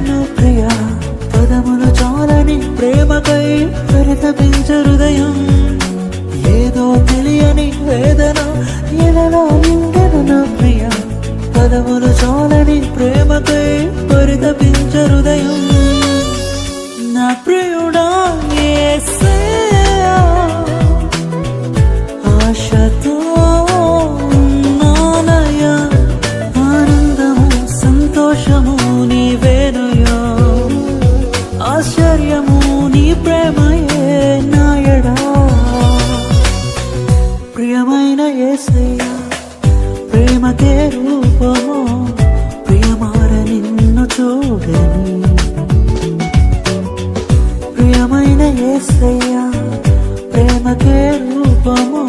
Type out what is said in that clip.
నా ప్రియ. పదములు చాలని ప్రేమకై పరితపించు హృదయం. ఏదో తెలియని వేదన ఎదలో నిండెను నా ప్రియ. పదములు ఆశ్చర్యము నీ ప్రేమయే నాయడా. ప్రియమైన యేసయ్యా ప్రేమకే రూపము ప్రియమార నిన్ను చూడని. ప్రియమైన యేసయ్యా ప్రేమకే రూపము